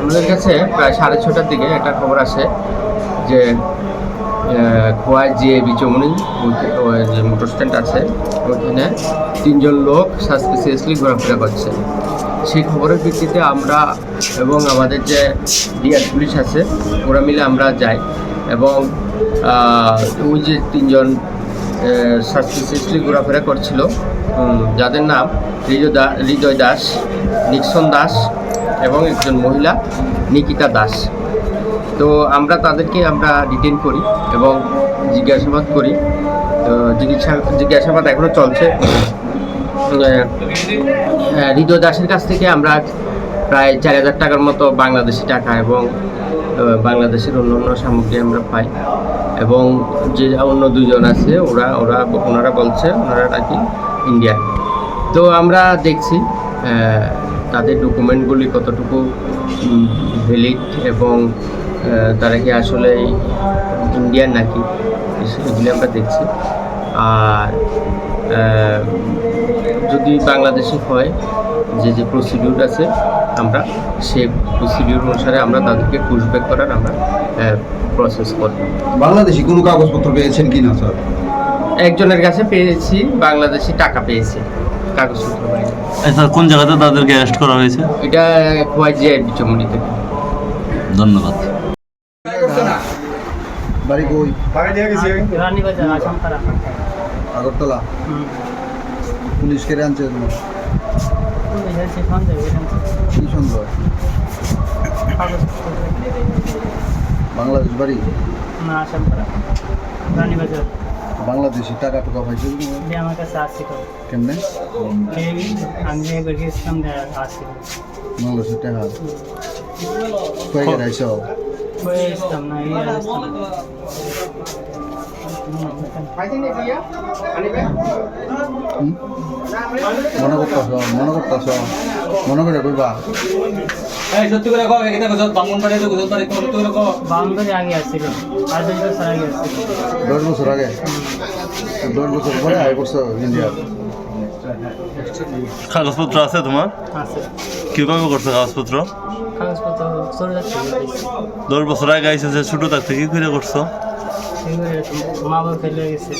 আমাদের কাছে প্রায় সাড়ে ছটার দিকে একটা খবর আসে যে খোয়াই যে বিচমনি যে মোটর স্ট্যান্ড আছে, ওইখানে তিনজন লোক সাসপিসিয়াসলি ঘোরাফেরা করছে। সেই খবরের ভিত্তিতে আমরা এবং আমাদের যে ডিআর পুলিশ আছে, ওরা মিলে আমরা যাই এবং ওই যে তিনজন সাসপিসিয়াসলি ঘোরাফেরা করছিল। যাদের নাম হৃদয় দাস, নিক্সন দাস এবং একজন মহিলা, নিকিতা দাস। তো আমরা তাদেরকে আমরা ডিটেন করি এবং জিজ্ঞাসাবাদ করি। তো জিজ্ঞাসা, জিজ্ঞাসাবাদ এখনও চলছে। হৃদয় দাসের কাছ থেকে আমরা প্রায় চার হাজার টাকার মতো বাংলাদেশি টাকা এবং বাংলাদেশের অন্য অন্য সামগ্রী আমরা পাই। এবং যে অন্য দুজন আছে, ওরা ওরা, ওনারা বলছে, ওনারা নাকি ইন্ডিয়া তো আমরা দেখছি তাদের ডকুমেন্টগুলি কতটুকু ভ্যালিড এবং তারা কি আসলে ইন্ডিয়ান নাকি? এগুলি আমরা দেখছি। আর যদি বাংলাদেশি হয় যে যে প্রসিডিউর আছে আমরা সে প্রসিডিউর অনুসারে আমরা তাদেরকে পুশব্যাক করার আমরা প্রসেস করব। বাংলাদেশি কোনো কাগজপত্র পেয়েছেন কি না স্যার? একজনের কাছে পেয়েছি বাংলাদেশি টাকা পেয়েছি। কাগজপত্র। আচ্ছা কোন জায়গাতে তাদেরকে অ্যারেস্ট করা হয়েছে? এটা খোয়াই যে বিচমনি থেকে ধন্যবাদ। বাড়ি কই? রানীবাজার আসামপাড়া আগরতলা? পুলিশ কেড়ে আনছে? কি সন্দেহ বাংলাদেশ বাড়ি? না আসামপাড়া রানীবাজার। বাংলাদেশি টাকা টাকা পাইছে দিয়ে আমার কাছে আসছিল কেমনে? আমি একবার গেছিলাম টাকা। কয়ে গেছে আসতাম না এই আসতাম মনে করতেছ মনে করতেছ। মনে করে কইবা। এই সত্যি করে কও এখানে কত বামন পাড়ে তো কত তারিখ সত্যি করে কও। বাউন্ডারি আগে আসছিল আর দুই বছর আগে আসছিল। দশ বছর আগে? দশ বছর পরে আয় করছ ইন্ডিয়া। কাগজপত্র আছে তোমার? আছে। কীভাবে করছ কাগজপত্র? দশ বছর আগে আইসে যে ছোটো থাকতে কি করে করছ? মা বাবা ফেলে গেছে।